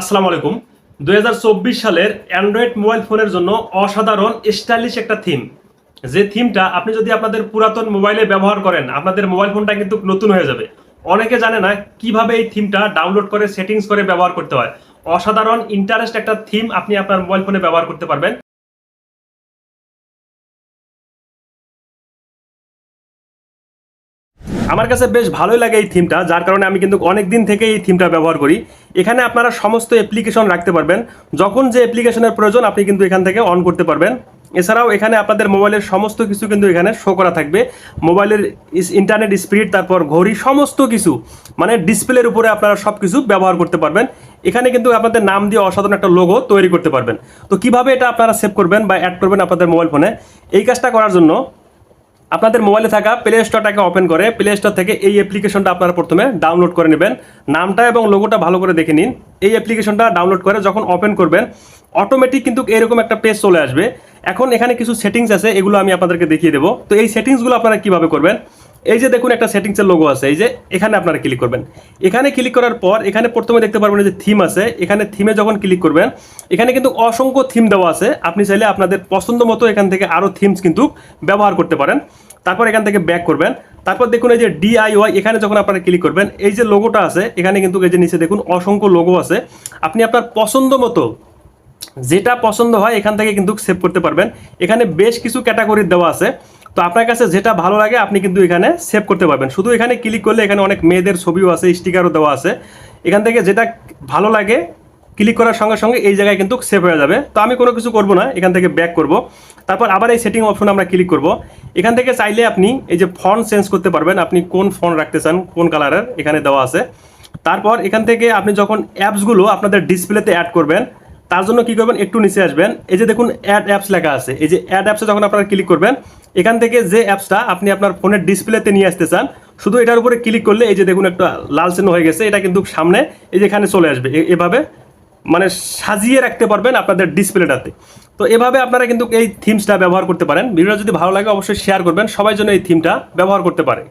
আসসালামু আলাইকুম। দুই হাজার চব্বিশ সালের অ্যান্ড্রয়েড মোবাইল ফোনের জন্য অসাধারণ, স্টাইলিশ একটা থিম। যে থিমটা আপনি যদি আপনাদের পুরাতন মোবাইলে ব্যবহার করেন, আপনাদের মোবাইল ফোনটা কিন্তু নতুন হয়ে যাবে। অনেকে জানে না কীভাবে এই থিমটা ডাউনলোড করে, সেটিংস করে ব্যবহার করতে হয়। অসাধারণ, ইন্টারেস্ট একটা থিম আপনি আপনার মোবাইল ফোনে ব্যবহার করতে পারবেন। আমার কাছে বেশ ভালোই লাগে এই থিমটা যার কারণে আমি কিন্তু অনেক দিন থেকে এই থিমটা ব্যবহার করি। এখানে আপনারা সমস্ত অ্যাপ্লিকেশন রাখতে পারবেন। যখন যে অ্যাপ্লিকেশনের প্রয়োজন, আপনি কিন্তু এখান থেকে অন করতে পারবেন। এছাড়াও এখানে আপনাদের মোবাইলের সমস্ত কিছু কিন্তু এখানে শো করা থাকবে। মোবাইলের ইন্টারনেট স্পিড তারপর ঘড়ি, সমস্ত কিছু মানে ডিসপ্লের উপরে আপনারা সব কিছু ব্যবহার করতে পারবেন। এখানে কিন্তু আপনাদের নাম দিয়ে অসাধারণ একটা লোগো তৈরি করতে পারবেন। তো কীভাবে এটা আপনারা সেভ করবেন বা অ্যাড করবেন আপনাদের মোবাইল ফোনে এই কাজটা করার জন্য আপনাদের মোবাইলে থাকা প্লে স্টোরটাকে ওপেন করে প্লে স্টোর থেকে এই অ্যাপ্লিকেশনটা আপনারা প্রথমে ডাউনলোড করে নেবেন। নামটা এবং লোগোটা ভালো করে দেখে নিন। এই অ্যাপ্লিকেশনটা ডাউনলোড করে যখন ওপেন করবেন অটোমেটিক কিন্তু এরকম একটা পেজ চলে আসবে। এখন এখানে কিছু সেটিংস আছে, এগুলো আমি আপনাদেরকে দেখিয়ে দেবো। তো এই সেটিংসগুলো আপনারা কীভাবে করবেন? এই যে দেখুন একটা সেটিংসের লোগো আছে, এই যে এখানে আপনারা ক্লিক করবেন। এখানে ক্লিক করার পর, এখানে প্রথমে দেখতে পারবেন যে থিম আছে, এখানে থিমে যখন ক্লিক করবেন, এখানে কিন্তু অসংখ্য থিম দেওয়া আছে। আপনি চাইলে আপনাদের পছন্দ মতো এখান থেকে আরও থিমস কিন্তু ব্যবহার করতে পারেন। তারপর এখান থেকে ব্যাক করবেন। তারপর দেখুন এই যে ডিআইওয়াই এখানে যখন আপনারা ক্লিক করবেন, এই যে লোগোটা আছে, এখানে কিন্তু এই যে নিচে দেখুন অসংখ্য লোগো আছে। আপনি আপনার পছন্দ মতো যেটা পছন্দ হয়, এখান থেকে কিন্তু সেভ করতে পারবেন। এখানে বেশ কিছু ক্যাটাগরি দেওয়া আছে। তো আপনার কাছে যেটা ভালো লাগে, আপনি কিন্তু এখানে সেভ করতে পারবেন। শুধু এখানে ক্লিক করলে এখানে অনেক মেয়েদের ছবিও আছে স্টিকারও দেওয়া আছে। এখান থেকে যেটা ভালো লাগে ক্লিক করার সঙ্গে সঙ্গে এই জায়গায় কিন্তু সেভ হয়ে যাবে। তো আমি কোনো কিছু করব না, এখান থেকে ব্যাক করব। তারপর আবার এই সেটিং অপশন আমরা ক্লিক করব। এখান থেকে চাইলে আপনি এই যে ফন্ট চেঞ্জ করতে পারবেন। আপনি কোন ফন্ট রাখতে চান, কোন কালারের এখানে দেওয়া আছে। তারপর এখান থেকে আপনি যখন অ্যাপসগুলো আপনাদের ডিসপ্লেতে অ্যাড করবেন, তার জন্য কি করবেন, একটু নিচে আসবেন। এই যে দেখুন অ্যাড অ্যাপস লেখা আছে। এই যে অ্যাড অ্যাপসে যখন আপনারা ক্লিক করবেন এখান থেকে যে অ্যাপসটা আপনি আপনার ফোনের ডিসপ্লেতে নিয়ে আসতে চান, শুধু এটার উপরে ক্লিক করলে এই যে দেখুন একটা লাল চিহ্ন হয়ে গেছে, এটা কিন্তু সামনে এই যেখানে চলে আসবে। এভাবে মানে সাজিয়ে রাখতে পারবেন আপনাদের ডিসপ্লেটাতে। তো এভাবে আপনারা কিন্তু এই থিমসটা ব্যবহার করতে পারেন। ভিডিওটা যদি ভালো লাগে অবশ্যই শেয়ার করবেন। সবাই জন্য এই থিমটা ব্যবহার করতে পারে।